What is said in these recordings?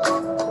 you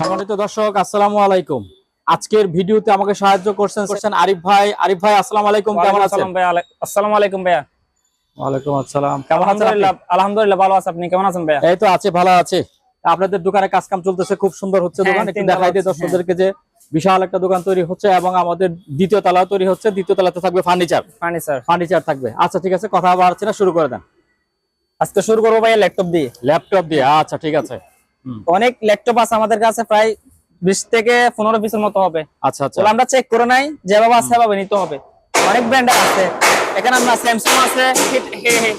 সম্মানিত দর্শক আসসালামু আলাইকুম। আজকের ভিডিওতে আমাকে সাহায্য করছেন করছেন আরিফ ভাই। আরিফ ভাই আসসালামু আলাইকুম কেমন আছেন? আসসালাম ভাই আসসালামু আলাইকুম ভাইয়া। ওয়ালাইকুম আসসালাম কেমন আছেন আলহামদুলিল্লাহ ভালো আছে। আপনি কেমন আছেন ভাইয়া? এই তো আছে ভালো আছে। আপনাদের দোকানে কাজ কাম চলতেছে খুব সুন্দর হচ্ছে হ্যাঁ, দোকান। একটু দেখাই দিই দর্শকদেরকে যে বিশাল একটা দোকান তৈরি হচ্ছে এবং আমাদের দ্বিতীয় তলাও তৈরি হচ্ছে। দ্বিতীয় তলাতে থাকবে ফার্নিচার। ফার্নিচার। ফার্নিচার থাকবে। আচ্ছা ঠিক আছে কথা বাড়ছে না শুরু করে দেন। আজকে শুরু করব ভাইয়া ল্যাপটপ দিয়ে। ল্যাপটপ দিয়ে আচ্ছা ঠিক আছে। অনেক ল্যাপটপ আছে আমাদের কাছে প্রায় বিশ থেকে পনেরো পিসের মতো হবে। আচ্ছা আচ্ছা। আমরা চেক করে নাই যেভাবে আছে সেভাবে নিতে হবে। অনেক ব্র্যান্ডের আছে। এখানে আপনার স্যামসাং আছে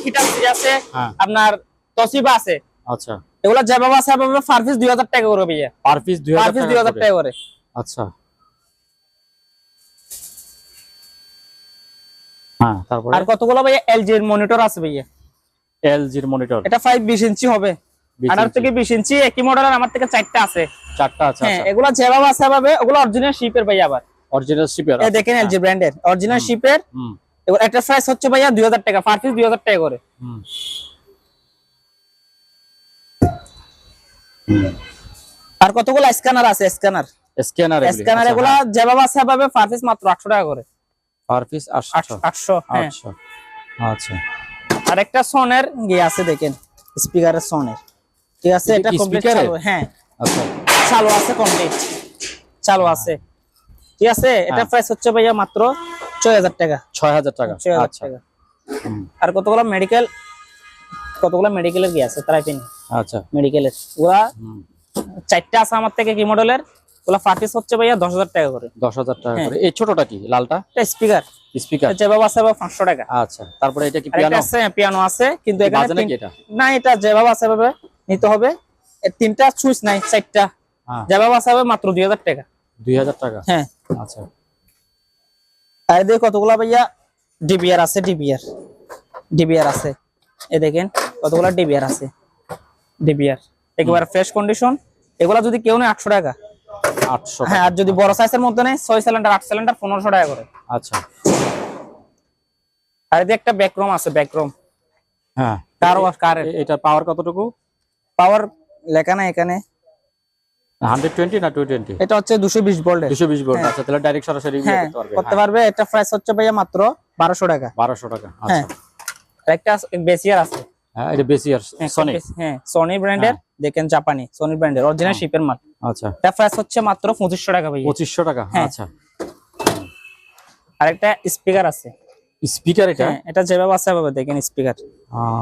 হিটাচি আছে হ্যাঁ। আপনার তসিবা আছে। আচ্ছা। এগুলো যেভাবে আছে সেভাবে পার পিস দুই হাজার টাকা করে ভাইয়া। পার পিস দুই পার পিস দুই হাজার টাকা করে। আচ্ছা। হ্যাঁ তারপরে? আর কতগুলো ভাইয়া? এলজি এর মনিটর আছে ভাইয়া। এলজির মনিটর এটা ফাইভ বিশ ইঞ্চি হবে। আঠারো থেকে বিশ ইঞ্চি একই মডেলের আমার থেকে চারটা আছে। চারটা আছে হ্যাঁ আচ্ছা। এগুলো যেভাবে আছে সেভাবে ওগুলো অরিজিনাল শিপের ভাই আবার। অরিজিনাল শিপের এই দেখেন এলজি ব্র্যান্ডের অরিজিনাল শিপের হুম। এবার একটা প্রাইস হচ্ছে ভাইয়া দুই হাজার টাকা পার পিস দুই হাজার টাকা করে। হুম। আর কতগুলো স্ক্যানার আছে স্ক্যানার স্ক্যানার স্ক্যানার এগুলা যেভাবে আছে সেভাবে পার পিস মাত্র আটশো টাকা করে। পার পিস 800 আটশো হ্যাঁ। আচ্ছা আচ্ছা। আর একটা সনের গিয়ে আছে দেখেন। স্পিকারের সনের ঠিক আছে এটা এটা কমপ্লিট চালু হ্যাঁ। আচ্ছা। চালু আছে কমপ্লিট চালু আছে। ঠিক আছে? এটা হ্যাঁ। প্রাইস হচ্ছে ভাইয়া মাত্র ছয় হাজার টাকা। 6000 টাকা। আচ্ছা। টাকা। আর কতগুলো মেডিকেল কতগুলো মেডিকেলের গিয়ে আছে? ট্রাইপিন আচ্ছা। মেডিকেলের ওরা চারটা আছে আমার থেকে কি মডেলের ওগুলা পার্টিস হচ্ছে ভাইয়া দশ হাজার টাকা করে। 10000 টাকা হ্যাঁ। করে। এই ছোটটা কি? লালটা? এটা স্পিকার স্পিকার যেভাবে আছে বা পাঁচশো টাকা। আচ্ছা। তারপরে এটা কি পিয়ানো আছে পিয়ানো আছে। কিন্তু এখানে এটা? না এটা যেভাবে আছে ভাবে নিতে হবে। তিনটা সুইচ নাই চারটা। হ্যাঁ। যেভাবে আছে ভাবে মাত্র দুই হাজার টাকা। 2000 টাকা? হ্যাঁ। আচ্ছা। আর এদের কতগুলা ভাইয়া? ডিবিআর আছে ডিবিআর ডিবিআর আছে। এ দেখেন কতগুলা ডিবিআর আছে। ডিবিআর একেবারে ফ্রেশ কন্ডিশন এগুলা যদি কেউ নেই আটশো টাকা। 800 হ্যাঁ আর যদি বড় সাইজের মধ্যে নেই ছয় সিলিন্ডার আট সিলিন্ডার পনেরোশো টাকা করে। আচ্ছা। আর এদিকে একটা ব্যাকরুম আছে ব্যাকরুম হ্যাঁ। কার কার এটা পাওয়ার কতটুকু? পাওয়ার লেখা না এখানে। 120 না 220 এটা হচ্ছে দুশো বিশ ভোল্টের। 220 ভোল্ট। হ্যাঁ। আচ্ছা তাহলে ডাইরেক্ট সরাসরি হ্যাঁ। করতে পারবে এটা প্রাইস হচ্ছে ভাইয়া মাত্র বারোশো টাকা। 1200 টাকা আচ্ছা। একটা বেসিয়ার আছে। হ্যাঁ এটা বেশি আর সনি হ্যাঁ সনি ব্র্যান্ডের দেখেন জাপানি সনি ব্র্যান্ডের অরিজিনাল শিপের মাল। আচ্ছা। এটা প্রাইস হচ্ছে মাত্র পঁচিশশো টাকা ভাইয়া। 2500 টাকা হ্যাঁ। আচ্ছা। আর একটা স্পিকার আছে। স্পিকার এটা? হ্যাঁ এটা যেভাবে আছে সেভাবে দেখেন স্পিকার।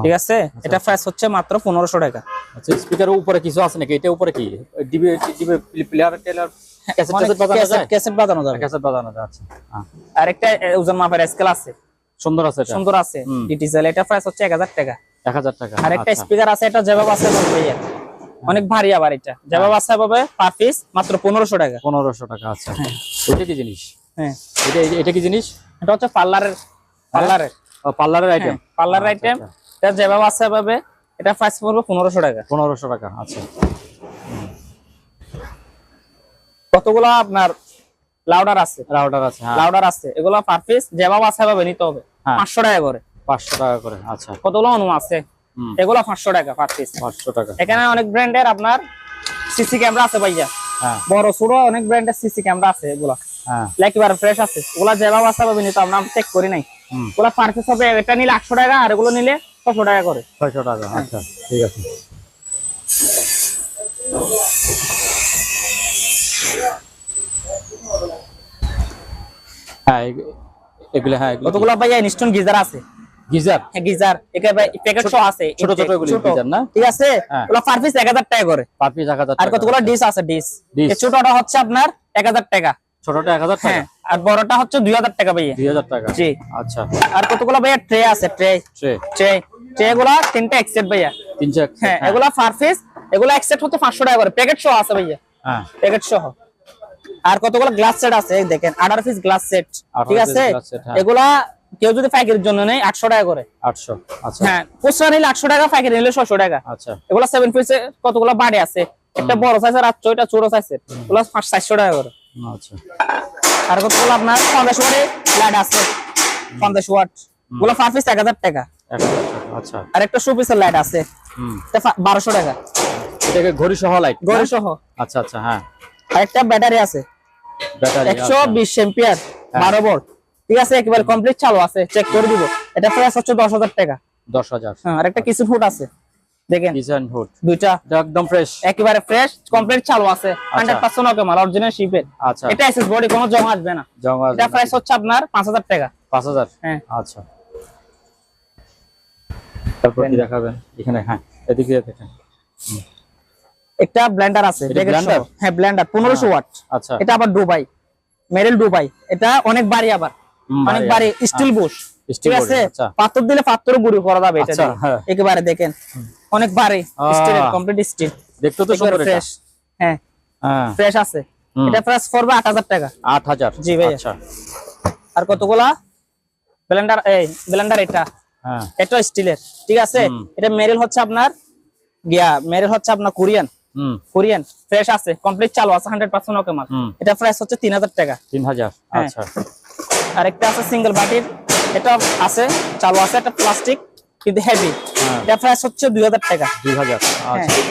ঠিক আছে? এটা প্রাইস হচ্ছে মাত্র পনেরোশো টাকা। আচ্ছা স্পিকারের উপরে কিছু আছে নাকি? এটা উপরে কি? ডিবি ডিবি প্লেয়ার টেলার ক্যাসেট বাজানো যায়? ক্যাসেট বাজানো যাবে। ক্যাসেট বাজানো যায় আচ্ছা। হ্যাঁ। আর একটা ওজন মাপের স্কেল আছে। সুন্দর আছে এটা? সুন্দর আছে। হুম। ডিটিজেল এটা প্রাইস হচ্ছে এক হাজার টাকা। এক হাজার টাকা আরেকটা আচ্ছা। স্পিকার আছে এটা যেভাবে আছে ভাইয়া অনেক ভারী আবার এটা। যেভাবে আছে এভাবে পার পিস মাত্র পনেরোশো টাকা। পনেরোশো টাকা আচ্ছা। এটা কি জিনিস? হ্যাঁ। এটা এটা কি জিনিস? এটা হচ্ছে পার্লারের পার্লারের পার্লারের আইটেম পার্লার আইটেম। এটা যেভাবে আছে এভাবে এটা প্রাইস পড়বে পনেরোশো টাকা। পনেরোশো টাকা আচ্ছা। কতগুলো আপনার লাউডার আছে? রাউটার আছে হ্যাঁ। লাউডার আছে এগুলো পার পিস যেভাবে আছে এভাবে নিতে হবে। হ্যাঁ। পাঁচশো টাকা করে। পাঁচশো টাকা করে আচ্ছা। কতগুলো অনু আছে? এগুলো পাঁচশো টাকা পার পিস পাঁচশো টাকা। এখানে অনেক ব্র্যান্ডের আপনার সিসি ক্যামেরা আছে ভাইয়া। হ্যাঁ। বড় ছোট অনেক ব্র্যান্ডের সিসি ক্যামেরা আছে এগুলা। একেবারে ফ্রেশ আছে। ওগুলা যেভাবে আছে ভাবে নিতে আমরা চেক করি নাই। হুম। ওগুলা পার পিস হবে এটা নিলে একশো টাকা আর এগুলো নিলে ছশো টাকা করে। ছয়শো টাকা আচ্ছা ঠিক আছে। হ্যাঁ এগুলো হ্যাঁ কতগুলো ভাইয়া? ইনস্টন গিজার আছে। গিজার? হ্যাঁ গিজার। একেবারে প্যাকেট আছে। ছোট ছোট এগুলো গিজার না? ঠিক আছে। ওগুলা পার পিস এক হাজার টাকা করে। পার পিস আর। কতগুলো ডিস আছে। এই ছোটটা হচ্ছে আপনার এক হাজার টাকা। ছোটটা এক হাজার টাকা? আর বড়টা হচ্ছে দুই হাজার টাকা ভাইয়া। দুই হাজার টাকা। জি। আচ্ছা। আর কতগুলো ভাইয়া ট্রে আছে? ট্রে। ট্রে। ট্রে। ট্রে গুলা তিনটা এক্সেট ভাইয়া। তিনশো এক হ্যাঁ এগুলা পার পিস এগুলা এক্সেট হচ্ছে পাঁচশো টাকা করে। প্যাকেট সহ আছে ভাইয়া। হ্যাঁ। প্যাকেট সহ। আর কতগুলো গ্লাস সেট আছে দেখেন আঠারো পিস গ্লাস সেট ঠিক আছে? হ্যাঁ। এগুলা কেউ যদি পাইকারির জন্য নেই আটশো টাকা করে। আটশো। আচ্ছা। হ্যাঁ খুচরা নিলে আটশো টাকা পাইকারি নিলে ছশো টাকা। আচ্ছা। এগুলো সেভেন পিসে কতগুলো বাড়ি আছে? একটা বড় সাইজের আটশো এটা ছোট সাইজের পাঁচ চারশো টাকা করে। আচ্ছা। আর কতগুলো আপনার? পঞ্চাশ ওয়াটের লাইট আছে। পঞ্চাশ ওয়াট। গুলো পার পিস এক হাজার টাকা। আচ্ছা। আর একটা শো পিসের লাইট আছে। বারোশো টাকা। এটাকে ঘড়ি সহ লাইট গড়ি সহ আচ্ছা আচ্ছা হ্যাঁ। আর একটা ব্যাটারি আছে। ব্যাটারি একশো বিশ এম্পিয়ার বারো ভোল্ট ঠিক আছে একেবারে কমপ্লিট চালু আছে। চেক করে দিব। এটা প্রাইস হচ্ছে দশ হাজার টাকা। দশ হাজার। হ্যাঁ, আর একটা কিছু ফুট আছে। দেখেন ডিজাইন হুড দুইটা এটা একদম ফ্রেশ একেবারে ফ্রেশ কমপ্লিট চালু আছে। হান্ড্রেড পার্সেন্ট ওকে মাল অরিজিনাল শিপের আচ্ছা। এটা এসএস বডি কোনো জমা আসবে না। জমা এটা প্রাইস হচ্ছে আপনার টাকা। হ্যাঁ। আচ্ছা। তারপর কি দেখাবেন? এখানে হ্যাঁ এদিকে দেখেন। একটা ব্লেন্ডার আছে। হ্যাঁ ব্লেন্ডার ওয়াট আচ্ছা। এটা আবার দুবাই মেরিল দুবাই এটা অনেক বাড়ি আবার। অনেক বাড়ি স্টিল বুশ ঠিক আছে? আচ্ছা। পাথর দিলে পাথর গুঁড়ি করা যাবে এটা আচ্ছা। হ্যাঁ। একেবারে দেখেন অনেক আহ। কমপ্লিট স্টিল দেখতে তো সুন্দর ফ্রেশ হ্যাঁ। হ্যাঁ। ফ্রেশ আছে। এটা প্রাইস পড়বে আট হাজার টাকা। আট হাজার। জি ভাইয়া। আচ্ছা। আর কতগুলা? ব্লেন্ডার এই ব্লেন্ডার এটা। হ্যাঁ। এটা স্টিলের ঠিক আছে? এটা মেরিল হচ্ছে আপনার গিয়া মেরিল হচ্ছে আপনার কোরিয়ান। হুম। কোরিয়ান ফ্রেশ আছে কমপ্লিট চালু আছে হান্ড্রেড পার্সেন্ট ওকে মাল এটা প্রাইস হচ্ছে তিন হাজার টাকা। তিন হাজার। হ্যাঁ। আচ্ছা। আর একটা আছে সিঙ্গেল বাটির। এটা আছে চালু আছে এটা প্লাস্টিক কিন্তু হেভি হ্যাঁ। এটা প্রাইস হচ্ছে দুই হাজার টাকা। দুই হাজার হ্যাঁ। আচ্ছা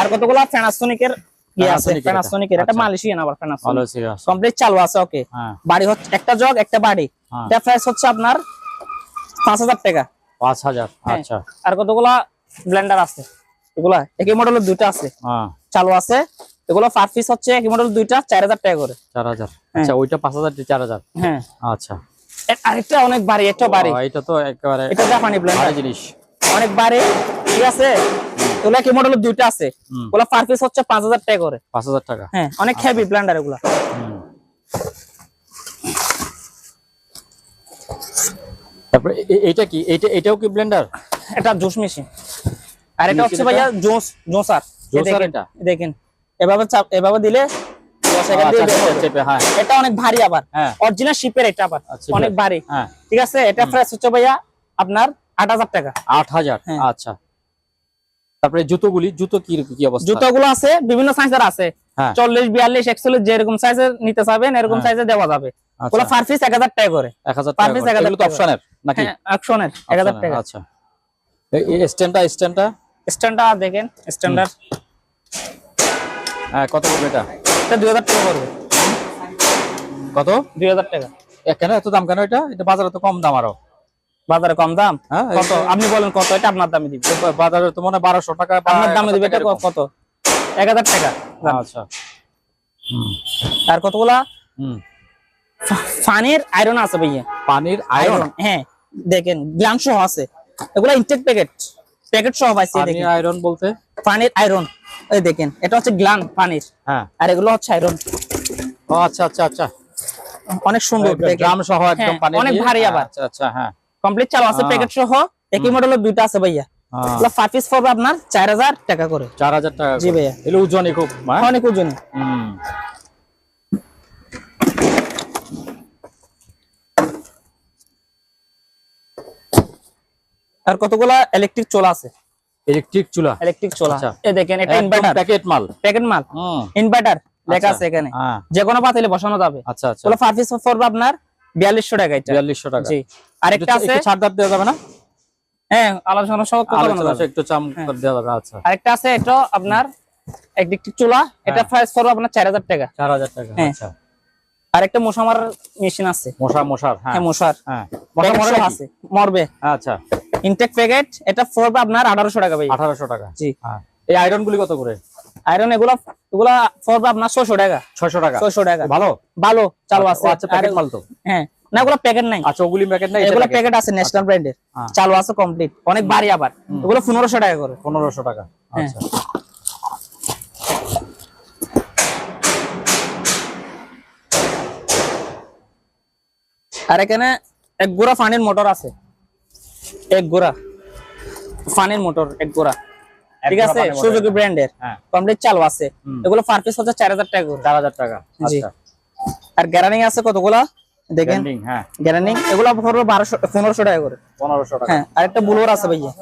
আর কতগুলো? প্যানাসোনিকের ইয়ে আছে। এর এটা। এটা আচ্ছা। মালয়েশিয়ান আবার আচ্ছা। কমপ্লিট চালু আছে ওকে হ্যাঁ। বাড়ি হচ্ছে একটা জগ একটা বাড়ি। এটা প্রাইস হচ্ছে আপনার পাঁচ হাজার টাকা। পাঁচ হাজার। আচ্ছা। আর কতগুলা ব্লেন্ডার আছে? এগুলা একই মডেলের দুইটা আছে। হ্যাঁ। চালু আছে। এগুলো পার পিস হচ্ছে একই মডেল দুইটা চার হাজার টাকা করে। চার হাজার। আচ্ছা ওইটা পাঁচ হাজার চার হাজার। হ্যাঁ। আচ্ছা। আরেকটা অনেক এটা এটা তো একেবারে এটা জাপানি ব্লেন্ডার জিনিস। অনেক ঠিক আছে? এগুলো মডেলের দুইটা আছে? হুম। ওগুলো পার পিস হচ্ছে পাঁচ হাজার টাকা করে। পাঁচ হাজার টাকা। হ্যাঁ অনেক হেভি ব্লেন্ডার এগুলা। তারপরে এ- এ- কি? এইটা এটাও কি ব্লেন্ডার এটা জুস মেশিন। আর এটা হচ্ছে ভাইয়া জোস জোসার। জোসার দেখেন, এটা? দেখেন। এভাবে এভাবে দিলে চেপে হ্যাঁ। এটা অনেক ভারী আবার। হ্যাঁ। অরিজিনাল শিপের এটা আবার। আচ্ছা, অনেক ভারী। হ্যাঁ। ঠিক আছে এটা প্রাইস হচ্ছে ভাইয়া আপনার আট হাজার টাকা। আট হাজার? হ্যাঁ। আচ্ছা। তারপরে জুতোগুলি জুতো কি কি অবস্থা? জুতোগুলো আছে বিভিন্ন সাইজের আছে। হ্যাঁ। চল্লিশ বিয়াল্লিশ একচল্লিশ যেরকম সাইজের নিতে চাবেন এরকম হ্যাঁ। সাইজে দেওয়া যাবে। আচ্ছা। ওগুলো পার পিস এক হাজার টাকা করে। এক হাজার হাজার। অপশনের নাকি? হ্যাঁ অপশনের এক হাজার টাকা। আচ্ছা। স্ট্যান্ডটা স্ট্যান্ডটা স্ট্যান্ডার্ড দেখেন স্ট্যান্ডার্ড হ্যাঁ কত পড়বে এটা? এটা দুই হাজার টাকা পড়বে কত? দুই হাজার টাকা। কেন এত দাম কেন এটা? এটা বাজারে তো কম দাম আরও। বাজারে কম দাম? হ্যাঁ কত? আপনি বলেন কত এটা আপনার দামে দিবে। বাজারে তো মনে বারোশো টাকা আপনার দামে দিবে এটা কত? এক হাজার টাকা। আচ্ছা। আর কতগুলা? ফানির আয়রন আছে ভাইয়া। পানির আয়রন হ্যাঁ। দেখেন গ্লান সহ আছে। এগুলা ইনটেক প্যাকেট প্যাকেট সহ আয়রন বলতে? পানির আয়রন এই দেখেন এটা হচ্ছে গ্লান পানির হ্যাঁ। আর এগুলো হচ্ছে আয়রন ও আচ্ছা আচ্ছা আচ্ছা। অনেক সুন্দর ড্রাম সহ একদম হ্যাঁ, পানি অনেক ভারী হ্যাঁ, আবার। আচ্ছা আচ্ছা হ্যাঁ। কমপ্লিট চালু আছে প্যাকেট সহ। একই মডেলের দুইটা আছে ভাইয়া। হ্যাঁ, এগুলো ফাইভ পিস পড়বে আপনার চার হাজার টাকা করে। চার হাজার টাকা জি ভাইয়া। এগুলো ওজনই খুব হ্যাঁ? অনেক ওজন হুম। আর কতগুলা ইলেকট্রিক চোলা আছে? ইলেকট্রিক চুলা। ইলেকট্রিক চোলা। আচ্ছা। এই দেখেন এটা ইনভার্টার প্যাকেট মাল। প্যাকেট মাল। ইনভার্টার লেখা আচ্ছা। আছে এখানে। হ্যাঁ। যে কোনো পাতিলে বসানো যাবে। আচ্ছা আচ্ছা। পিস পড়বে আপনার বিয়াল্লিশশো টাকা এটা। বিয়াল্লিশশো টাকা। জি। আরেকটা আছে একটু ছাড় দেওয়া যাবে না? হ্যাঁ আলোচনা সহ কথা বলা যাবে। একটু চাম হ্যাঁ। করে দেওয়া যাবে আচ্ছা। আরেকটা আছে এটা আপনার ইলেকট্রিক চুলা। এটা হ্যাঁ। প্রাইস পড়বে আপনার চার হাজার টাকা। চার হাজার টাকা হ্যাঁ। আচ্ছা। আরেকটা মশামার মেশিন আছে। মশা মশার হ্যাঁ। হ্যাঁ মশার। হ্যাঁ। মশা মশা মরে মরে আছে। মরবে। আচ্ছা। ইনটেক প্যাকেট এটা পড়বে আপনার আঠারোশো টাকা ভাই। আঠারোশো টাকা। জি। হ্যাঁ। এই আয়রন গুলি কত করে? আয়রন এগুলা এগুলা পড়বে আপনার ছশো টাকা। ছয়শো টাকা। ছয়শো টাকা। ভালো? ভালো চালু আছে। আচ্ছা প্যাকেট তো হ্যাঁ। না এগুলো প্যাকেট নাই। আচ্ছা ওগুলি প্যাকেট নাই এগুলো প্যাকেট আছে ন্যাশনাল ব্র্যান্ডের হ্যাঁ। চালু আছে কমপ্লিট অনেক আবার। এগুলো টাকা করে। টাকা। হ্যাঁ। আচ্ছা। আর এখানে এক গোড়া ফানির মোটর আছে। এক গোড়া। ফানির মোটর এক গোড়া। ঠিক আছে? সুজুকি ব্র্যান্ডের কমপ্লিট চালু আছে। এগুলো পার পিস হচ্ছে চার হাজার টাকা করে। চার হাজার টাকা। জি। আচ্ছা। আর গ্যারানিং আছে কতগুলা? দেখেন। হ্যাঁ। গ্যারানিং এগুলো পড়বে বারোশো পনেরোশো টাকা করে। পনেরোশো টাকা। হ্যাঁ আর একটা বুলোয়ার আছে ভাইয়া।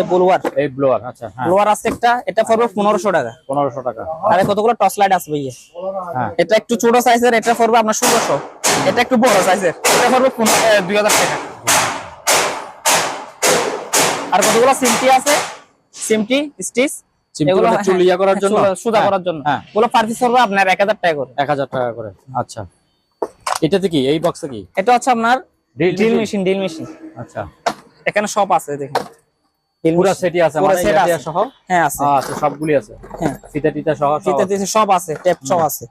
এই বুলোয়ার এই ব্লোয়ার আচ্ছা হ্যাঁ। ব্লোয়ার আছে একটা এটা পড়বে পনেরোশো টাকা। পনেরোশো টাকা। আর কতগুলো টর্চ লাইট আছে ভাইয়া? হ্যাঁ। এটা একটু ছোট সাইজের এটা পড়বে আপনার ষোলোশো। এটা একটু বড় সাইজের এটা পড়বে দুই হাজার টাকা। আর কতগুলো সিমটি আছে? সিমটি স্টিচ চিমটি মানে চুল ইয়া করার জন্য? সুদা হ্যাঁ, করার জন্য। হ্যাঁ। ওগুলো পার পিস আপনার এক হাজার টাকা করে। এক হাজার টাকা করে। আচ্ছা। এটাতে কি? এই বক্সে কি? এটা হচ্ছে আপনার ড্রিল মেশিন ড্রিল মেশিন আচ্ছা। এখানে সব আছে দেখেন। পুরা। সেটই আছে মানে এটা আছে। সহ? হ্যাঁ আছে। আচ্ছা সবগুলি আছে। হ্যাঁ। ফিতা টিতা সহ সব? ফিতে দিতে সব আছে টেপ সব আছে।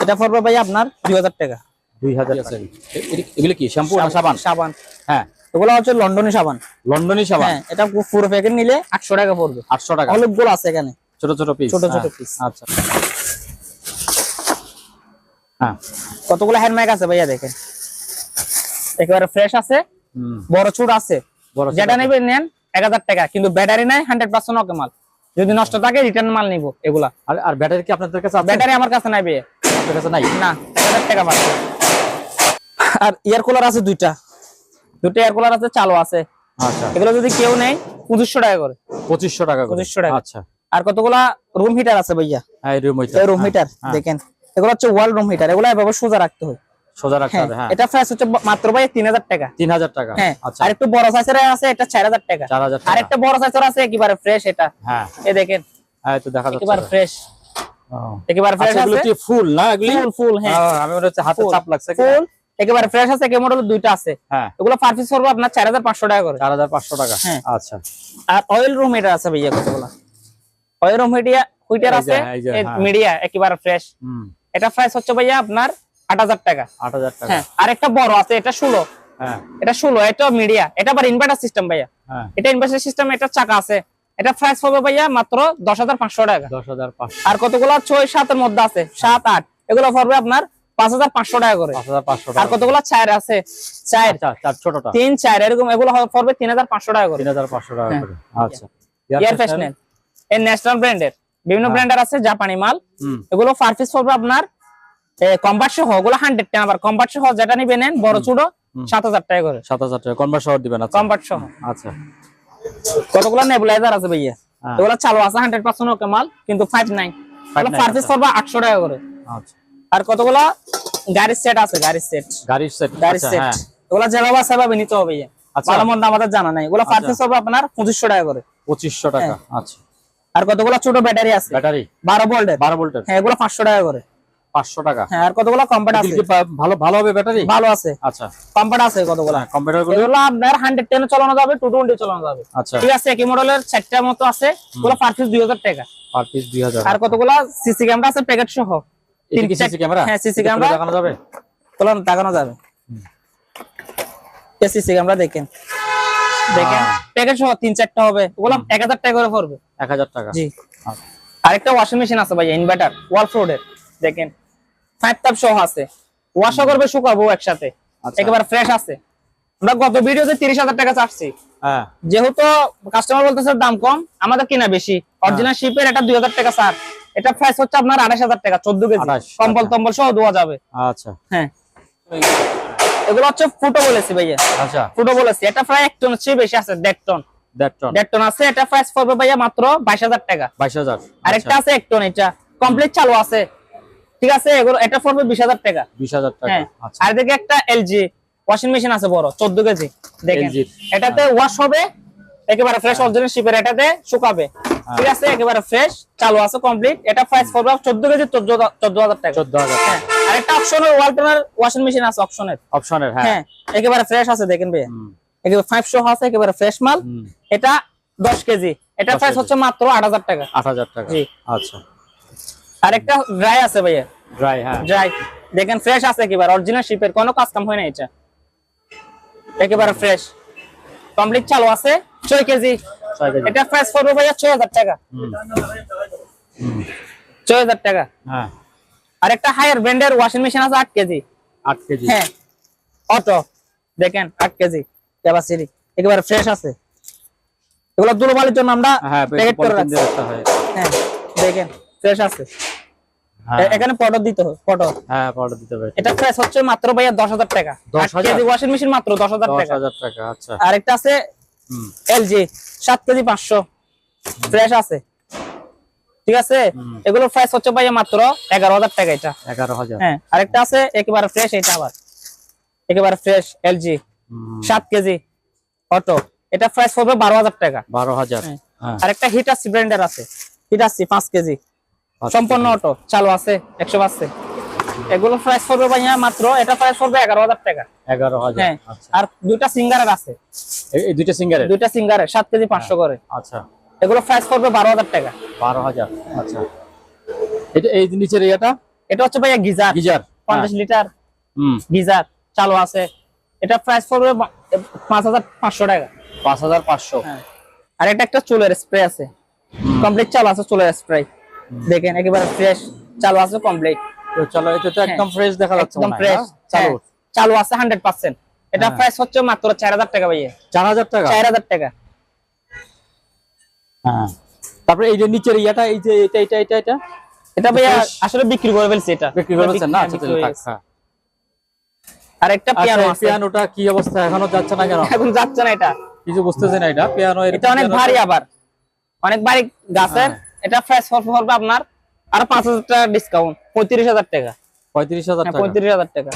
এটা পড়বে ভাই আপনার দুই হাজার টাকা। দুই হাজার আছে। এ- এ- এগুলো কি? শ্যাম্পু না সাবান? সাবান। হ্যাঁ। এগুলো হচ্ছে লন্ডনী সাবান। লন্ডনী সাবান? হ্যাঁ এটা পুরো প্যাকেট নিলে টাকা পড়বে। আটশো টাকা। অনেকগুলো আছে এখানে। ছোট ছোট পিস ছোট ছোট piece। আচ্ছা। হ্যাঁ। কতগুলো হ্যান্ড মাইক আছে ভাইয়া দেখেন? একেবারে ফ্রেশ আছে। বড় আছে। বড় যেটা। নেবেন নেন এক হাজার টাকা। কিন্তু ব্যাটারি নাই হান্ড্রেড পার্সেন্ট ওকে মাল। যদি নষ্ট থাকে রিটার্ন মাল নিবো এগুলা। আর আর ব্যাটারি কি আপনাদের কাছে ব্যাটারি আমার কাছে নাই ভাইয়া। আপনাদের কাছে নাই? না এক হাজার টাকা মাল আর এয়ার কুলার আছে দুইটা। দুটো এয়ার কুলার আছে চালু আছে। আচ্ছা। এগুলো যদি কেউ নেই পঁচিশশো টাকা করে। পঁচিশশো টাকা করে। 2500 টাকা। আচ্ছা। আর কতগুলা রুম হিটার আছে ভাইয়া? হ্যাঁ রুম এই রুম হিটার দেখেন। এগুলো হচ্ছে ওয়াল রুম হিটার এগুলো এভাবে সোজা রাখতে হয়। সোজা রাখতে হ্যাঁ হবে হ্যাঁ। এটা প্রাইস হচ্ছে মাত্র ভাই তিন হাজার টাকা। তিন হাজার টাকা। হ্যাঁ আচ্ছা। আর একটু বড় সাইজের আছে এটা চার হাজার টাকা। চার হাজার আর টাকা। একটা বড় সাইজের আছে একেবারে ফ্রেশ এটা। হ্যাঁ। এই দেখেন। হ্যাঁ তো দেখা যাচ্ছে। একেবারে ফ্রেশ একেবারে ফ্রেশ আচ্ছা এগুলো কি ফুল না এগুলি? ফুল ফুল হ্যাঁ। আমি মনে হচ্ছে হাতে চাপ লাগছে? ফুল একেবারে ফ্রেশ আছে একে মডেল দুইটা আছে। হ্যাঁ। এগুলো পার পিস পড়বে আপনার চার হাজার পাঁচশো টাকা করে। চার হাজার পাঁচশো টাকা। হ্যাঁ। আচ্ছা। আর অয়েল রুম হিটার আছে ভাইয়া কতগুলো? অয়েল রুম হিটিয়া হুইটার আছে এই যে, হ্যাঁ। মিডিয়া একেবারে ফ্রেশ হুম। এটা প্রাইস হচ্ছে ভাইয়া আপনার আট হাজার টাকা। আট হাজার টাকা। হ্যাঁ আর একটা বড় আছে এটা ষোলো। হ্যাঁ। এটা ষোলো এটা মিডিয়া এটা আবার ইনভার্টার সিস্টেম ভাইয়া। হ্যাঁ। এটা ইনভার্টার সিস্টেম এটা চাকা আছে। এটা প্রাইস পাবে ভাইয়া মাত্র দশ হাজার পাঁচশো টাকা। দশ হাজার পাঁচশো। আর কতগুলো? ছয় সাতের মধ্যে আছে সাত আট। এগুলো পড়বে আপনার পাঁচ হাজার পাঁচশো টাকা করে। পাঁচ হাজার পাঁচশো আর কতগুলো চার আছে? চার চার ছোটটা তিন চার এরকম এগুলো পড়বে তিন হাজার পাঁচশো টাকা করে। তিন হাজার পাঁচশো টাকা। করে। আচ্ছা। এয়ার ফ্রেশনার এর ন্যাশনাল ব্র্যান্ডের বিভিন্ন। ব্র্যান্ডের আছে জাপানি মাল। এগুলো পার পিস পড়বে আপনার সহ ওগুলো হান্ড্রেড টেন আবার। কম্পার্ট সহ যেটা নিবে নেন বড় ছোট সাত হাজার টাকা করে। সাত হাজার টাকা। কনভার্ট শহর দিবেন আচ্ছা। সহ। আচ্ছা। কতগুলো নেবুলাইজার আছে ভাইয়া? হ্যাঁ। এগুলো চালু আছে হান্ড্রেড পার্সেন্ট ওকে মাল কিন্তু ফাইভ নাইন পার পিস। পড়বে আটশো টাকা করে। আচ্ছা। আর কতগুলা? গাড়ির সেট আছে গাড়ির সেট গাড়ির সেট গাড়ির সেট হ্যাঁ। এগুলো যেভাবে সেভাবে নিতে হবে আচ্ছা। ভালো মন্দ আমাদের জানা নাই। এগুলো পার হবে আপনার পঁচিশশো টাকা করে। পঁচিশশো টাকা আচ্ছা। আর কতগুলো ছোট ব্যাটারি আছে? ব্যাটারি। বারো ভোল্টের। বারো ভোল্টের। হ্যাঁ এগুলো পাঁচশো টাকা করে। পাঁচশো টাকা। হ্যাঁ আর কতগুলো কম্পার্ট আছে? ভালো ভালো হবে ব্যাটারি? ভালো আছে। আচ্ছা। কম্পার্ট আছে কতগুলো? কম্পিউটারগুলো এগুলো আপনার হান্ড্রেড টেনে চালানো যাবে টু টোয়েন্টি চালানো যাবে। আচ্ছা। ঠিক আছে একই মডেলের চারটা মতো আছে। ওগুলো পার পিস দুই হাজার টাকা। পার পিস দুই হাজার। আর কতগুলো সিসি ক্যামেরা আছে প্যাকেট সহ? CC camera? হ্যাঁ, CC ক্যামেরা। দেখানো যাবে? তোলা তাকানো যাবে। সিসি ক্যামেরা দেখেন। দেখেন হ্যাঁ। সহ তিন চারটা হবে। ওগুলো এক হাজার টাকা করে পড়বে। এক হাজার টাকা। জি। আচ্ছা। আরেকটা ওয়াশিং মেশিন আছে ভাই ইনভার্টার ওয়াল ফ্লোরের দেখেন ফাইভ টাপ সহ আছে। ওয়াশও করবে শুকাবো একসাথে। আচ্ছা। একেবারে ফ্রেশ আছে। আমরা গত ভিডিওতে টাকা চাচ্ছি। হ্যাঁ। যেহেতু কাস্টমার বলতেছে দাম কম আমাদের কিনা বেশি। অরিজিনাল শিপের এটা দুই হাজার টাকা স্যার এটা প্রাইস হচ্ছে আপনার আঠাশ হাজার টাকা চোদ্দ কেজি। কম্বল আচ্ছা। টম্বল সহ দেওয়া যাবে। আচ্ছা। হ্যাঁ। এগুলো হচ্ছে ফুটো বলেছি ভাইয়া। আচ্ছা। ফুটো বলেছি। এটা প্রায় এক টন চেয়ে বেশি আছে দেড় টন। দেড় টন। দেড় টন আছে এটা প্রাইস পড়বে ভাইয়া মাত্র বাইশ হাজার টাকা। বাইশ হাজার। আরেকটা আছে এক টন এটা কমপ্লিট চালু আছে। ঠিক আছে? এগুলো এটা পড়বে বিশ হাজার টাকা। বিশ হাজার টাকা। হ্যাঁ। আচ্ছা। আর এদিকে একটা এলজি ওয়াশিং মেশিন আছে বড় চোদ্দ কেজি। দেখেন। এটাতে ওয়াশ হবে একেবারে ফ্রেশ অরিজিনাল শিপের এটাতে শুকাবে। ঠিক আছে একেবারে ফ্রেশ চালু আছে কমপ্লিট এটা প্রাইস পড়বে চোদ্দ কেজি চোদ্দ চোদ্দ হাজার টাকা। চোদ্দ হাজার হ্যাঁ আরেকটা অপশনের ওয়ালটনের ওয়াশিং মেশিন আছে অপশনের অপশনের হ্যাঁ। হ্যাঁ একেবারে ফ্রেশ আছে দেখেন ভাই একেবারে ফাইভ শো আছে একেবারে ফ্রেশ মাল। এটা দশ কেজি। এটা 10 প্রাইস হচ্ছে মাত্র আট হাজার টাকা। আট হাজার টাকা। জি। আচ্ছা। আরেকটা ড্রাই আছে ভাইয়া। ড্রাই হ্যাঁ। ড্রাই দেখেন ফ্রেশ আছে একেবারে অরিজিনাল শিপের কোনো কাজ কাম হয় না এটা। একেবারে ফ্রেশ কমপ্লিট চালু আছে ছয় কেজি। এটা প্রাইস পড়বে ভাইয়া ছয় হাজার টাকা। ছয় হাজার টাকা। হ্যাঁ। আর একটা হায়ার ব্র্যান্ডের ওয়াশিং মেশিন আছে আট কেজি। আট কেজি। হ্যাঁ। অটো দেখেন আট কেজি। ক্যাপাসিটি একেবারে ফ্রেশ আছে। এগুলো দুলবালির জন্য আমরা প্যাকেট করে রাখছি। রাখতে হয়। হ্যাঁ দেখেন ফ্রেশ আছে। এখানে পটো দিতে হবে পটো হ্যাঁ দিতে হবে। এটা প্রাইস হচ্ছে মাত্র ভাইয়া দশ হাজার টাকা। 10,000 কেজি ওয়াশিং মেশিন মাত্র টাকা। টাকা আচ্ছা। আরেকটা আছে এলজি সাত কেজি পাঁচশো। ফ্রেশ আছে। ঠিক আছে? হুম। এগুলো প্রাইস হচ্ছে ভাইয়া মাত্র এগারো হাজার টাকা এটা। হ্যাঁ আরেকটা আছে একেবারে ফ্রেশ এটা আবার। একেবারে ফ্রেশ এলজি কেজি। অটো এটা প্রাইস বারো হাজার টাকা। বারো হাজার। হ্যাঁ। হ্যাঁ। আরেকটা হিটাসি ব্র্যান্ডের আছে। Hitachi KG. সম্পূর্ণ অটো চালু আছে একশো পাঁচে এগুলো প্রাইস পড়বে ভাইয়া মাত্র এটা প্রাইস পড়বে এগারো হাজার টাকা। এগারো হাজার হ্যাঁ আচ্ছা। আর দুইটা সিঙ্গারের আছে। এই- দুইটা সিঙ্গারের? দুইটা সিঙ্গারের সাত কেজি পাঁচশো করে। আচ্ছা। এগুলো প্রাইস পড়বে বারো হাজার টাকা। বারো হাজার আচ্ছা। এটা এই নিচের ইয়েটা? এটা হচ্ছে ভাইয়া গিজার। গিজার পঞ্চাশ লিটার হুম। গিজার চালু আছে। এটা প্রাইস পড়বে পাঁচ হাজার পাঁচশো টাকা। পাঁচ হাজার পাঁচশো। হ্যাঁ। আর এটা একটা চুলের স্প্রে আছে। কমপ্লিট চালু আছে চুলের স্প্রে দেখেন একেবারে ফ্রেশ চালু আছে কমপ্লিট তো চলো এটা তো একদম ফ্রেশ দেখা যাচ্ছে একদম ফ্রেশ হ্যাঁ? চালু? চালু আছে হান্ড্রেড পার্সেন্ট এটা হ্যাঁ। প্রাইস হচ্ছে মাত্র চার হাজার টাকা ভাইয়া। চার হাজার টাকা? চার হাজার টাকা। হ্যাঁ। তারপরে এই যে নিচের ইয়েটা এই যে এটা এটা এটা এটা? এটা ভাইয়া আসলে বিক্রি করে ফেলছে এটা। বিক্রি করে দিচ্ছেন না? হ্যাঁ, আচ্ছা থাক, হ্যাঁ। আর একটা পিয়ানো আছে। পিয়ানোটা কি অবস্থা? এখনও যাচ্ছে না কেন? এখন যাচ্ছে না এটা। কিছু বুঝতেছি না এটা। পিয়ানো এটা অনেক ভারী আবার। অনেক ভারী গাছের। হ্যাঁ। এটা প্রাইস পড়বে আপনার আর পাঁচ হাজার টাকা ডিসকাউন্ট পঁয়ত্রিশ হাজার টাকা। পঁয়ত্রিশ হাজার হ্যাঁ টাকা। পঁয়ত্রিশ হাজার টাকা।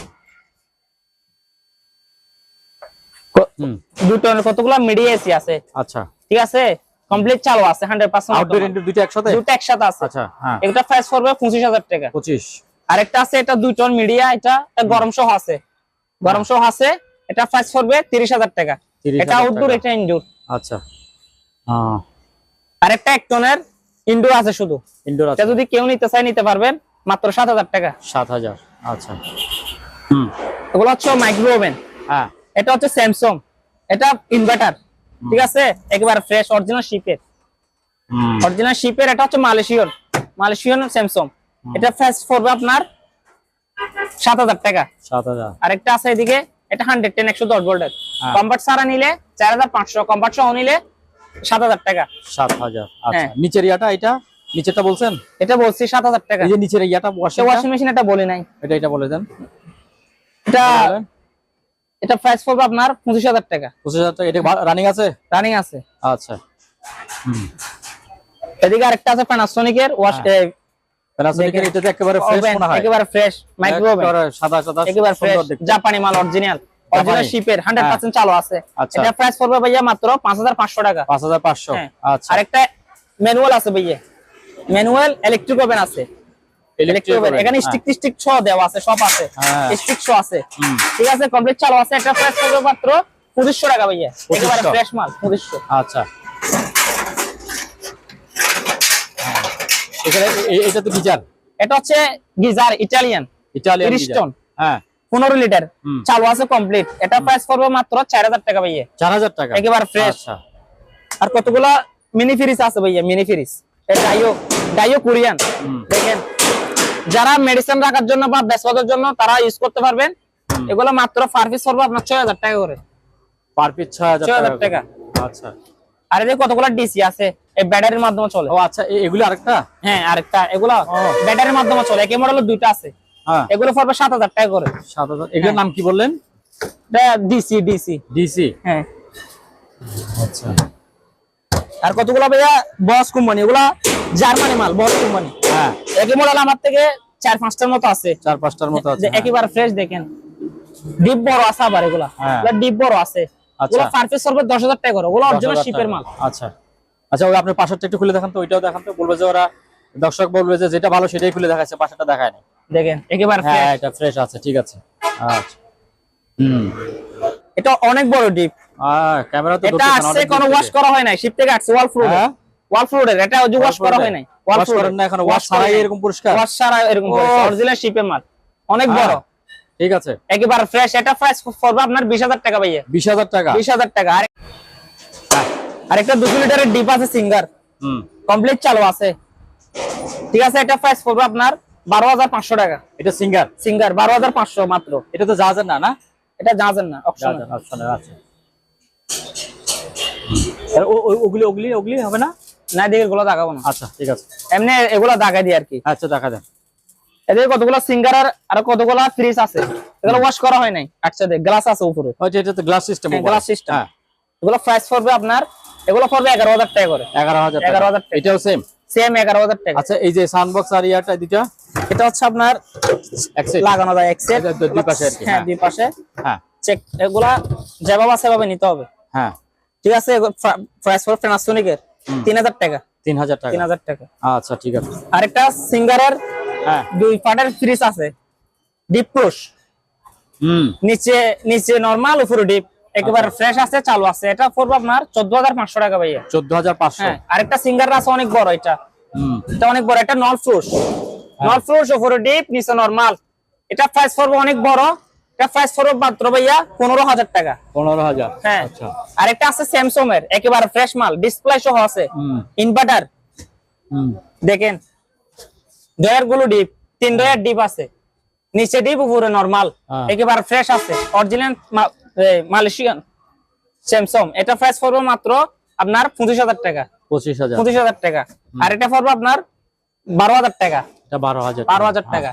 হুম। দুটো কতগুলো? মিডিয়া এসি আছে। আচ্ছা। ঠিক আছে? কমপ্লিট চালু আছে হান্ড্রেড পার্সেন্ট আউটডোর ইনডোর দুইটা একসাথে? দুটো একসাথে আছে। আচ্ছা হ্যাঁ। এটা প্রাইস পড়বে পঁচিশ হাজার টাকা। পঁচিশ। আরেকটা আছে এটা দুই টন মিডিয়া এটা গরম সহ আছে। গরম সহ আছে এটা প্রাইস পড়বে তিরিশ হাজার টাকা। এটা আউটডোর এটা ইনডোর আচ্ছা। হ্যাঁ। আরেকটা এক টনের ইনডোর আছে শুধু। ইনডোর আছে। যদি কেউ নিতে চায় নিতে পারবেন। মাত্র সাত হাজার টাকা। সাত হাজার আচ্ছা। হুম। এগুলো হচ্ছে মাইক্রো ওভেন হ্যাঁ। এটা হচ্ছে স্যামসং এটা ইনভার্টার ঠিক আছে? একেবারে ফ্রেশ অরিজিনাল শিপের অরিজিনাল শিপের এটা হচ্ছে মালয়েশিয়ান মালয়েশিয়ান স্যামসং এটা প্রাইস পড়বে আপনার সাত হাজার টাকা। সাত হাজার। আরেকটা আছে এদিকে। এটা হান্ড্রেড টেন একশো দশ ভোল্টের। কম্পার্ট সারা নিলে চার হাজার পাঁচশো। কম্পার্ট সহ নিলে সাত হাজার টাকা। সাত হাজার। আচ্ছা হ্যাঁ। নিচের ইয়াটা এটা? নিচেরটা বলছেন? এটা বলছি সাত হাজার টাকা। এই যে নিচের ইয়াটা ওয়াশিং মেশিন এটা? বলি নাই। এটা এটা বলে দেন। এটা এটা প্রাইস পড়বে আপনার পঁচিশ হাজার টাকা। পঁচিশ হাজার টাকা। এটা রানিং আছে? রানিং আছে। আচ্ছা। এদিকে আরেকটা আছে প্যানাসোনিকের ওয়াশ প্যানাসোনিকের। এটা একেবারে ফ্রেশ মনে হয়। একেবারে ফ্রেশ মাইক্রো সাদা সাদা একেবারে ফ্রেশ জাপানি মাল অরিজিনাল অরিজিনাল শিপের হান্ড্রেড পার্সেন্ট চালু আছে। আচ্ছা। এটা প্রাইস পড়বে ভাইয়া মাত্র পাঁচ হাজার পাঁচশো টাকা। পাঁচ হাজার পাঁচশো। হ্যাঁ। আচ্ছা। আরেকটা ম্যানুয়াল আছে ভাইয়া। ম্যানুয়াল ইলেকট্রিক ওভেন আছে। ইলেকট্রিক ওভেন এখানে স্টিক স্টিক সহ দেওয়া আছে সব আছে। হ্যাঁ। স্টিক সহ আছে। ঠিক আছে কমপ্লিট চালু আছে। এটা প্রাইস পড়বে মাত্র পঁচিশশো টাকা ভাইয়া। একেবারে ফ্রেশ মাল পঁচিশশো। আচ্ছা। এখানে এটা তো গিজার? এটা হচ্ছে গিজার ইটালিয়ান ইটালিয়ান গিজার। হ্যাঁ। পনেরো লিটার। চালু আছে কমপ্লিট এটা প্রাইস পড়বে মাত্র চার হাজার টাকা ভাইয়া। চার হাজার টাকা। একেবারে fresh। আচ্ছা। আর কতগুলা মিনি ফ্রিজ আছে ভাইয়া? Mini fridge Daewoo Daewoo Korean দেখেন যারা মেডিসিন রাখার জন্য বা বেসপাতের জন্য তারা ইউজ করতে পারবেন। এগুলো মাত্র পার পিস পড়বে আপনার ছয় হাজার টাকা করে। পার পিস ছয় হাজার টাকা। আচ্ছা। আর এদের কতগুলো ডিসি আছে এই ব্যাটারির মাধ্যমে চলে। ও আচ্ছা এগুলি আরেকটা? হ্যাঁ আরেকটা। এগুলো ব্যাটারির মাধ্যমে চলে। একই মডেলের দুইটা আছে। এগুলো পড়বে সাত হাজার টাকা করে। সাত হাজার। এগুলোর নাম কি বললেন? ডিসি ডিসি ডিসি হ্যাঁ। আচ্ছা। আর কতগুলো ভাইয়া? বস কোম্পানি এগুলা জার্মানি মাল বস কোম্পানি হ্যাঁ। একই মডেল আমার থেকে চার পাঁচটার মতো আছে। চার পাঁচটার মতো আছে একেবারে ফ্রেশ দেখেন। ডিপ বড় আছে আবার এগুলা। হ্যাঁ। ডিপ বড় আছে। ওগুলো পারফেক্ট সর্বে দশ হাজার টাকা করে। ওগুলো অরিজিনাল শিপের মাল। আচ্ছা। আচ্ছা ওই আপনি পাশেরটা একটু খুলে দেখান তো ওইটাও দেখান তো। বলবে যে ওরা দর্শক বলবে যে যেটা ভালো সেটাই খুলে দেখাচ্ছে পাশেরটা দেখায় না দেখেন একেবারে হ্যাঁ এটা ফ্রেশ আছে ঠিক আছে। আচ্ছা। হুম। এটা অনেক বড় ডিপ। ক্যামেরা তো এটা আসছে কোনো ওয়াশ করা হয় নাই শিপ থেকে আসছে ওয়াল ফ্লোর হ্যাঁ? ওয়াল ফ্লোরের এটা ওয়াশ করা হয় নাই ওয়াল ওয়াশ করেন না এখন ওয়াশ ছাড়াই এরকম পরিষ্কার? ওয়াশ ছাড়া এরকম। অরিজিনাল শিপের মাল। অনেক হ্যাঁ। বড়। ঠিক আছে। একেবারে ফ্রেশ এটা প্রাইস পড়বে আপনার বিশ হাজার টাকা ভাইয়া। বিশ হাজার টাকা? বিশ হাজার টাকা। আর আরেকটা দুশো লিটারের ডিপ আছে সিঙ্গার হুম। কমপ্লিট চালু আছে। ঠিক আছে এটা প্রাইস পড়বে আপনার বারো হাজার পাঁচশো টাকা। এটা সিঙ্গার? সিঙ্গার বারো হাজার পাঁচশো মাত্র। এটা তো জাহাজের না না? এটা না জাহাজের অপশনের আছে আর ও- ও- ওগুলি ওগুলি ওগুলি হবে না? এগুলো না। আচ্ছা ঠিক আছে। এমনি এগুলো দেখাই দিই আর কি। আচ্ছা দেখা দেন এদিকে কতগুলো সিঙ্গার আর আর কতগুলো ফ্রিজ আছে? এগুলো ওয়াশ করা হয় নাই আচ্ছা দেখ গ্লাস আছে উপরে। ওইটা এটা তো গ্লাস সিস্টেম glass system। হ্যাঁ। এগুলো প্রাইস পড়বে আপনার এগুলো পড়বে এগারো হাজার টাকা করে। এগারো হাজার 11,000 টাকা। এটাও সেম সেম এগারো হাজার টাকা। আচ্ছা এই যে সাউন্ডবক্স আর ইয়ারটা দুইটা? এটা হচ্ছে আপনার লাগানো যায় এক সেট আচ্ছা, দুই- পাশে হ্যাঁ হ্যাঁ। দুই পাশে। হ্যাঁ। চেক এগুলা যেভাবে আছে সেভাবে নিতে হবে। হ্যাঁ। ঠিক আছে প্রাইস প্যানাসোনিকের তিন হাজার টাকা। তিন হাজার টাকা। তিন হাজার টাকা। আচ্ছা ঠিক আছে। আরেকটা সিঙ্গারের হ্যাঁ। দুই পাটের ফ্রিজ আছে। ডিপ ক্রুশ হুম। নিচে নিচে নরমাল উপরে ডিপ একেবারে ফ্রেশ আছে চালু আছে। এটা পড়বে আপনার চোদ্দ হাজার পাঁচশো টাকা ভাইয়া। চোদ্দ হাজার পাঁচশো। হ্যাঁ আরেকটা সিঙ্গার আছে অনেক বড় এটা। হুম। এটা অনেক বড় এটা নল ফ্রুশ ফ্রুশ ডিপ নিচে নরমাল এটা প্রাইস পড়বে অনেক বড়। এটা প্রাইস পড়বে মাত্র ভাইয়া পনেরো হাজার টাকা। পনেরো হাজার। হ্যাঁ। আচ্ছা। আরেকটা আছে স্যামসং এর একেবারে ফ্রেশ মাল। ডিসপ্লে সহ আছে। ইনভার্টার দেখেন। ডয়ারগুলো ডিপ তিন ডয়ার ডিপ আছে। নিচে ডিপ উপরে নরমাল হ্যাঁ। একেবারে ফ্রেশ আছে। অরিজিনাল মালয়েশিয়ান স্যামসং এটা প্রাইস পড়বে মাত্র আপনার পঁচিশ হাজার টাকা। পঁচিশ হাজার। পঁচিশ হাজার টাকা। আর এটা পড়বে আপনার বারো হাজার টাকা। এটা বারো হাজার বারো হাজার টাকা।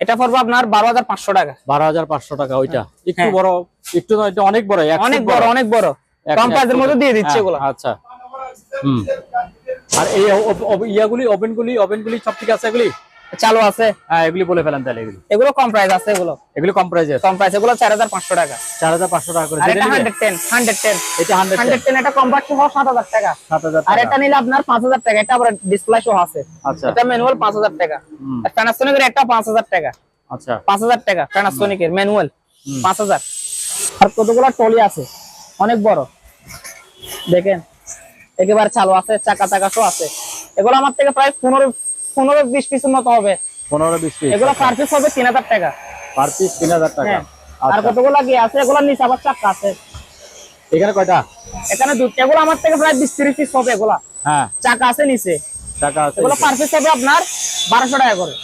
এটা পড়বে আপনার বারো হাজার পাঁচশো টাকা। বারো হাজার পাঁচশো টাকা ওইটা। একটু হ্যাঁ। বড় একটু না এটা অনেক বড় অনেক বড়। অনেক বড়। এক- কম এক প্রাইসের ফুট। মধ্যে দিয়ে দিচ্ছে হ্যাঁ, এগুলো। আচ্ছা। হুম। আর এই ইয়াগুলি ওভেনগুলি ওভেনগুলি সব ঠিক আছে এগুলি? চালু আছে? হ্যাঁ এগুলি বলে ফেলেন তাহলে এগুলি। এগুলো কম প্রাইস আছে এগুলো। এগুলি কম প্রাইজের কম প্রাইস এগুলো চার হাজার পাঁচশো টাকা। চার হাজার পাঁচশো টাকা করে। এটা নিবে, হান্ড্রেড টেন হান্ড্রেড টেন এটা হান্ড্রেড হান্ড্রেড টেন এটা কম্পার্ট সহ সাত হাজার টাকা। সাত হাজার আর এটা নিলে আপনার পাঁচ হাজার টাকা এটা আবার ডিসপ্লে সহ আছে। আচ্ছা। এটা ম্যানুয়াল পাঁচ হাজার টাকা। হুম। আর প্যানাসোনিকের একটা পাঁচ হাজার টাকা। আচ্ছা। পাঁচ হাজার টাকা প্যানাসোনিকের ম্যানুয়াল পাঁচ হাজার। আর কতগুলো টলি আছে? অনেক বড়। দেখেন একেবারে চালু আছে চাকা চাকা সহ আছে। এগুলো আমার থেকে প্রায় পনেরো পনেরো বিশ পিসের মতো হবে। পনেরো বিশ পিস এগুলো পার পিস হবে তিন হাজার টাকা। পার পিস তিন হাজার টাকা। হ্যাঁ। আর আচ্ছা। কতগুলো কি আছে? এগুলো নিচে আবার চাকা আছে। এখানে কয়টা? এখানে দুটো। এগুলো আমার থেকে প্রায় বিশ তিরিশ পিস হবে এগুলা। হ্যাঁ। চাকা আছে নিচে। টাকা আছে এগুলো পার পিস হবে আপনার বারোশো টাকা করে।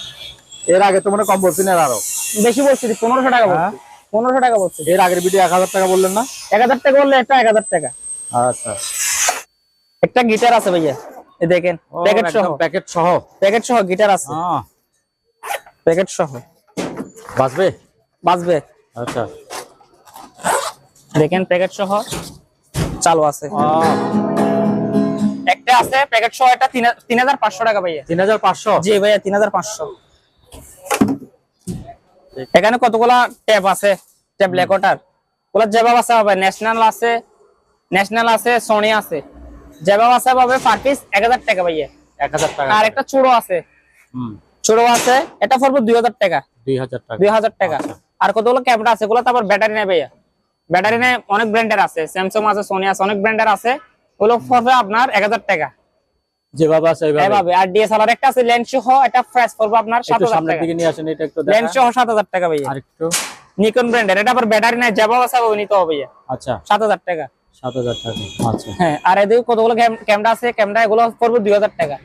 এর আগে তো মনে কম বলছেন এর আরও। বেশি বলছি পনেরোশো টাকা হ্যাঁ। বলছি পনেরোশো টাকা বলছি। এর আগের ভিডিও এক হাজার টাকা বললেন না? এক হাজার টাকা বললে একটা এক হাজার টাকা। আচ্ছা। একটা গিটার আছে ভাইয়া। দেখেন প্যাকেট সহ। প্যাকেট সহ। প্যাকেট সহ গিটার আছে। আহ, প্যাকেট সহ। বাঁচবে বাজবে। আচ্ছা। দেখেন প্যাকেট সহ চালু আছে। একটা আছে প্যাকেট সহ এটা তিন- তিন হাজার পাঁচশো টাকা ভাইয়া। তিন হাজার পাঁচশো? জি ভাইয়া তিন হাজার পাঁচশো। এখানে কতগুলা ট্যাব আছে? ট্যাব লেকটার ওগুলা যেভাবে আছে হবে ন্যাশনাল আছে ন্যাশনাল আছে সোনি আছে। যেভাবে আছে হবে পার পিস এক হাজার টাকা ভাইয়া। এক হাজার টাকা আর একটা চুড়ো আছে। হুম। চুড়ো আছে এটা পড়বে দুই হাজার টাকা। দুই হাজার টাকা। দুই হাজার টাকা। আর কতগুলো ক্যামেরা আছে? ওগুলো তারপর ব্যাটারি নেই ভাইয়া। ব্যাটারি নেই অনেক ব্র্যান্ডের আছে। স্যামসাং আছে সোনি আছে অনেক ব্র্যান্ডের আছে। ওগুলো পড়বে আপনার এক হাজার টাকা। যেভাবে আছে এইভাবে আর ডিএসএলআর একটা আছে লেন্স সহ এটা প্রাইস পড়বে আপনার সাত একটু সামনের দিকে নিয়ে আসেন এটা একটু লেন্স। সহ সাত হাজার টাকা ভাইয়া। আর একটু নিকন ব্র্যান্ডের এটা আবার ব্যাটারি নেই যেভাবে আছে নিতে হবে ভাইয়া। আচ্ছা। সাত হাজার টাকা। সাত হাজার টাকা। আচ্ছা। হ্যাঁ আর এদিকে কতগুলো ক্যামেরা আছে? ক্যামেরা এগুলো পড়বে দুই হাজার টাকা।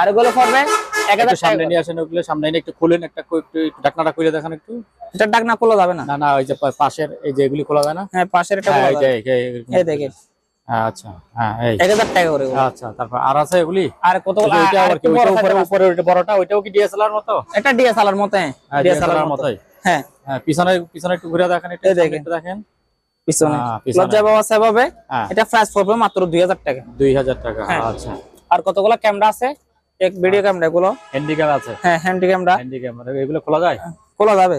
আর এগুলো পড়বে এক হাজার সামনে টাকা নিয়ে আসেন ওগুলো সামনে এনে একটু খুলেন একটা একটু একটু খুলে দেখেন একটু। এটা ডাক খোলা যাবে না। না না ওই যে পাশের এই যে এগুলি খোলা যায় না? হ্যাঁ পাশের এটা হ্যাঁ খোলা এই এই যে এরকম। এই দেখেন। হ্যাঁ আচ্ছা হ্যাঁ এই। এক হাজার টাকা করে আচ্ছা তারপর আর আছে এগুলি? আর ওইটা উপরে ওইটা বড়টা ওইটাও কি ডিএসএলআর মতো? এটা ডিএসএলআর মতো হ্যাঁ। হ্যাঁ ডিএসএলআর মতো। মতোই। হ্যাঁ। হ্যাঁ পিছনে পিছনে একটু ঘুরে দেখেন দেখেন। দেখেন পিছনে। হ্যাঁ, লজ্জা সেভাবে হ্যাঁ। এটা প্রাইস পড়বে মাত্র দুই হাজার টাকা। দুই হাজার টাকা হ্যাঁ। আচ্ছা। আর কতগুলো ক্যামেরা আছে? এক ভিডিও ক্যামেরা গুলো হ্যান্ডিক্যাপ আছে? হ্যাঁ হ্যান্ডি ক্যামেরা হ্যান্ডিক্যাপ এগুলো খোলা যায়? খোলা যাবে।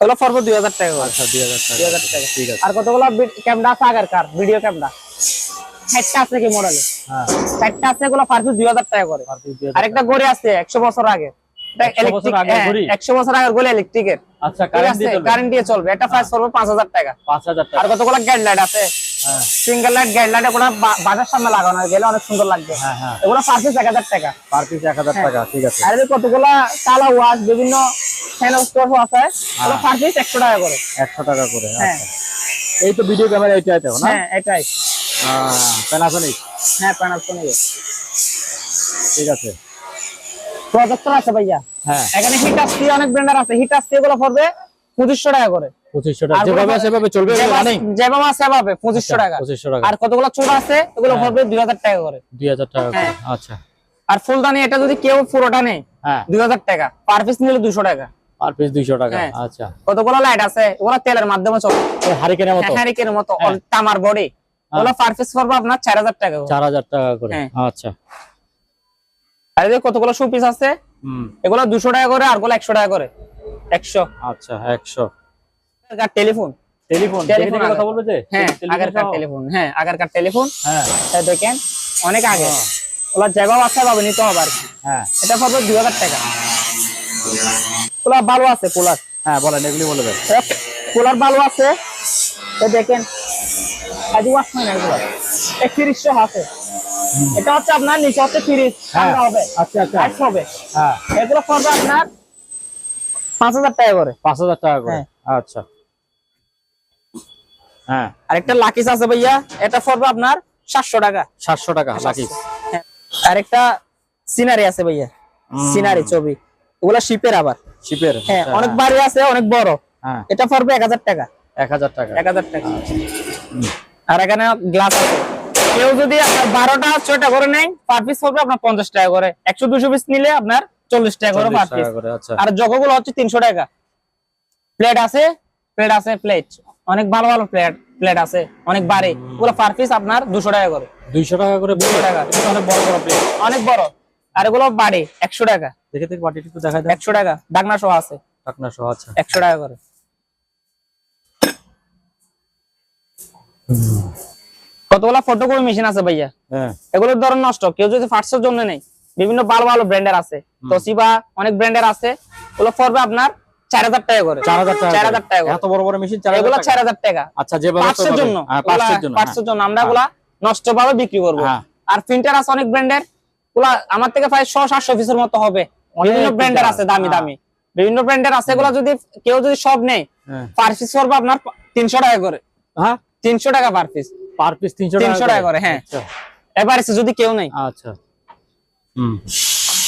ওগুলো পড়বে দুই হাজার টাকা আচ্ছা দুই হাজার টাকা। 2000 টাকা। ঠিক আছে। আর কতগুলো ক্যামেরা আছে আগের কার? ভিডিও ক্যামেরা ষাটটা আছে কি মডেলে হ্যাঁ। ষাটটা আছে এগুলো পার দুই হাজার টাকা করে। আরেকটা ঘড়ি আছে একশো বছর আগে। 100 বছর আগের ঘড়ি? একশো বছর আগের ঘড়ি ইলেকট্রিকের আচ্ছা কারেন্ট দিয়ে চলবে? এটা প্রাইস পড়বে পাঁচ হাজার টাকা। পাঁচ হাজার আর টাকা কতগুলো গ্যাড লাইট আছে? হ্যাঁ। সিঙ্গেল লাইট গ্যাড লাইট বাজার সামনে লাগানো গেলে অনেক সুন্দর লাগবে। হ্যাঁ হ্যাঁ। এগুলো পার পিস এক হাজার টাকা। পার পিস এক হাজার হ্যাঁ। টাকা ঠিক আছে। আর কতগুলো কালা ওয়াশ বিভিন্ন ফ্যান আছে ওগুলো পার পিস একশো টাকা করে। একশো টাকা করে হ্যাঁ। আচ্ছা। এই তো ভিডিও ক্যামেরা এইটাই তো না? হ্যাঁ এটাই। প্যানাসোনিক হ্যাঁ প্যানাসোনিক ঠিক আছে। প্রজেক্টর আছে ভাইয়া। হ্যাঁ। এখানে অনেক ব্র্যান্ডার আছে। এগুলো পড়বে পঁচিশশো টাকা করে। পঁচিশশো টাকা। আর যেভাবে সেভাবে চলবে যেভাবে সেভাবে পঁচিশশো টাকা। পঁচিশশো টাকা। আর কতগুলো আছে এগুলো হ্যাঁ। পড়বে দুই হাজার টাকা করে। দুই হাজার টাকা হ্যাঁ। আচ্ছা। আর ফুলদানি এটা যদি কেউ পুরোটা নেই হ্যাঁ। দুই হাজার টাকা। পার পিস নিলে দুশো টাকা। পার পিস দুইশো টাকা। আচ্ছা। কতগুলো লাইট আছে ওগুলো তেলের মাধ্যমে চলে। হারিকেনের মতো? হ্যারিকেনের মতো। তামার বডি ওগুলো পার পিস পড়বে আপনার চার হাজার টাকা করে। চার হাজার টাকা করে। আচ্ছা। আর এদের কতগুলো শু পিস আছে? এগুলো দুশো টাকা করে আরগুলো একশো টাকা করে। একশো। আচ্ছা একশো। টেলিফোন টেলিফোন টেলিফোন কথা। বলবে যে হ্যাঁ আগেরকার সহ? টেলিফোন হ্যাঁ আগেরকার টেলিফোন হ্যাঁ। এই দেখেন অনেক আগে ওগুলো যেভাবে আছে ভাবে নিতে হবে আর কি। হ্যাঁ। এটা পড়বে দুই হাজার টাকা। কুলার ভালো আছে কুলার হ্যাঁ বলেন এগুলি বলবেন কুলার ভালো আছে। এই দেখেন আজ ওয়াশ হয় না এগুলো। এই আছে এটা হচ্ছে আপনার নিচে হচ্ছে ফ্রিজ ঠান্ডা হবে আচ্ছা আচ্ছা। আইস হবে। হ্যাঁ। এগুলো পড়বে আপনার পাঁচ হাজার টাকা করে। পাঁচ হাজার টাকা করে। হ্যাঁ। আচ্ছা। হ্যাঁ। আরেকটা লাকিস আছে ভাইয়া। এটা পড়বে আপনার সাতশো টাকা। সাতশো টাকা লাকি হ্যাঁ। আরেকটা সিনারি আছে ভাইয়া। সিনারি ছবি। ওগুলা শিপের আবার। শিপের হ্যাঁ অনেক বাড়ি আছে অনেক বড়। হ্যাঁ। এটা পড়বে এক হাজার টাকা। এক হাজার টাকা। এক হাজার টাকা। আর এখানে গ্লাস আছে। কেউ যদি আপনার বারোটা ছয়টা করে নেয় পার পিস পড়বে আপনার পঞ্চাশ টাকা করে। একশো দুশো পিস নিলে আপনার চল্লিশ টাকা করে পার পিস আচ্ছা। আর জগগুলো হচ্ছে তিনশো টাকা। প্লেট আছে প্লেট আছে প্লেট অনেক ভালো ভালো প্লেট প্লেট আছে অনেক বাড়ি। ওগুলো পার পিস আপনার দুশো টাকা করে। দুইশো টাকা করে দুশো টাকা অনেক বড় বড় প্লেট অনেক বড়। আর এগুলো বাড়ি একশো টাকা। দেখে দেখে বাটিটি একটু দেখা একশো টাকা ডাকনা সহ আছে। টাকনা সহ আচ্ছা। একশো টাকা করে। কতগুলা ফটোকপি মেশিন আছে ভাইয়া? হ্যাঁ। এগুলোর ধরন নষ্ট। কেউ যদি ফার্স্টের জন্য নেই বিভিন্ন ভালো ভালো ব্র্যান্ডের আছে। তোসিবা অনেক ব্র্যান্ডের আছে। ওগুলো পড়বে আপনার চার হাজার টাকা করে। চার হাজার চার হাজার টাকা এত বড় বড় মেশিন এগুলো চার হাজার টাকা। আচ্ছা জন্য। হ্যাঁ জন্য। আমরা হ্যাঁ। নষ্ট ভাবে বিক্রি করব। আর প্রিন্টার আছে অনেক ব্র্যান্ডের ওগুলা আমার থেকে প্রায় ছ সাতশো পিসের মতো হবে। অনেক বিভিন্ন ব্র্যান্ডের আছে দামি। দামি। বিভিন্ন ব্র্যান্ডের আছে। এগুলা যদি কেউ যদি সব নেই। পার পিস করবে আপনার তিনশো টাকা করে। হ্যাঁ। তিনশো টাকা পার পিস পার পিস তিনশো 300 টাকা করে, হ্যাঁ। আচ্ছা। যদি কেউ নেই আচ্ছা। হুম।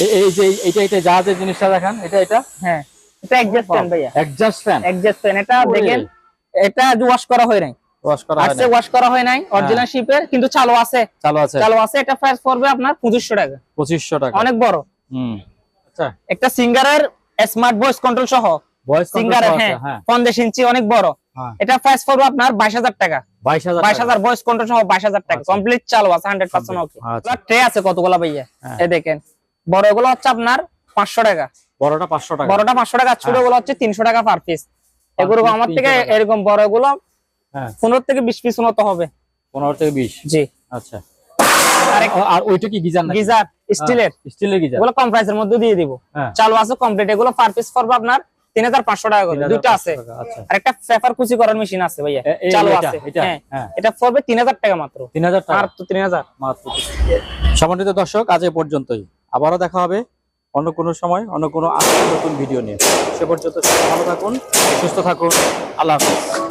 এই- যে এইটা এটা জাহাজের জিনিসটা দেখান এটা এটা? হ্যাঁ এটা অ্যাডজাস্ট ফ্যান ভাইয়া। অ্যাডজাস্ট ফ্যান অ্যাডজাস্ট ফ্যান এটা দেখেন এটা ওয়াশ করা হয় নাই। ওয়াশ করা হয় না ওয়াশ করা হয় নাই অরিজিনাল শিপের কিন্তু চালু আছে। চালু আছে। চালু আছে এটা প্রাইস পড়বে আপনার পঁচিশশো টাকা। পঁচিশশো টাকা। অনেক বড়। হুম। আচ্ছা। একটা সিঙ্গারের স্মার্ট ভয়েস কন্ট্রোল সহ। ভয়েস হ্যাঁ হ্যাঁ। পঞ্চাশ ইঞ্চি অনেক বড়। হ্যাঁ। এটা প্রাইস পড়বে আপনার বাইশ হাজার টাকা। বাইশ হাজার বাইশ হাজার ভয়েস কন্ট্রোল সহ বাইশ হাজার টাকা। কমপ্লিট চালু আছে হান্ড্রেড পার্সেন্ট ওকে। ট্রে আছে কতগুলা ভাইয়া? হ্যাঁ। দেখেন। বড় এগুলো হচ্ছে আপনার পাঁচশো টাকা। বড়টা পাঁচশো টাকা। বড়টা পাঁচশো টাকা ছোটগুলো হচ্ছে তিনশো টাকা পার পিস এগুলো আমার থেকে এরকম বড় এগুলো হ্যাঁ। পনেরো থেকে বিশ পিস মতো হবে। পনেরো থেকে বিশ? জি। আচ্ছা। আর ওইটা কি গিজার গিজার স্টিলের। স্টিলের গিজার। এগুলো কম প্রাইসের মধ্যে দিয়ে দিব। হ্যাঁ। চালু আছে কমপ্লিট এগুলো পার পিস পড়বে আপনার তিন হাজার পাঁচশো টাকা করে। 3,500 আছে। আচ্ছা। আর একটা পেপার কুচি করার মেশিন আছে ভাইয়া। চালু এটা, আছে। এটা, হ্যাঁ। হ্যাঁ। এটা পড়বে তিন হাজার টাকা মাত্র। তিন হাজার তিন হাজার। মাত্র সম্মানিত দর্শক আজ এ পর্যন্তই। আবারও দেখা হবে অন্য কোনো সময় অন্য কোনো নতুন ভিডিও নিয়ে। সে পর্যন্ত ভালো থাকুন সুস্থ থাকুন। আল্লাহ হাফিজ।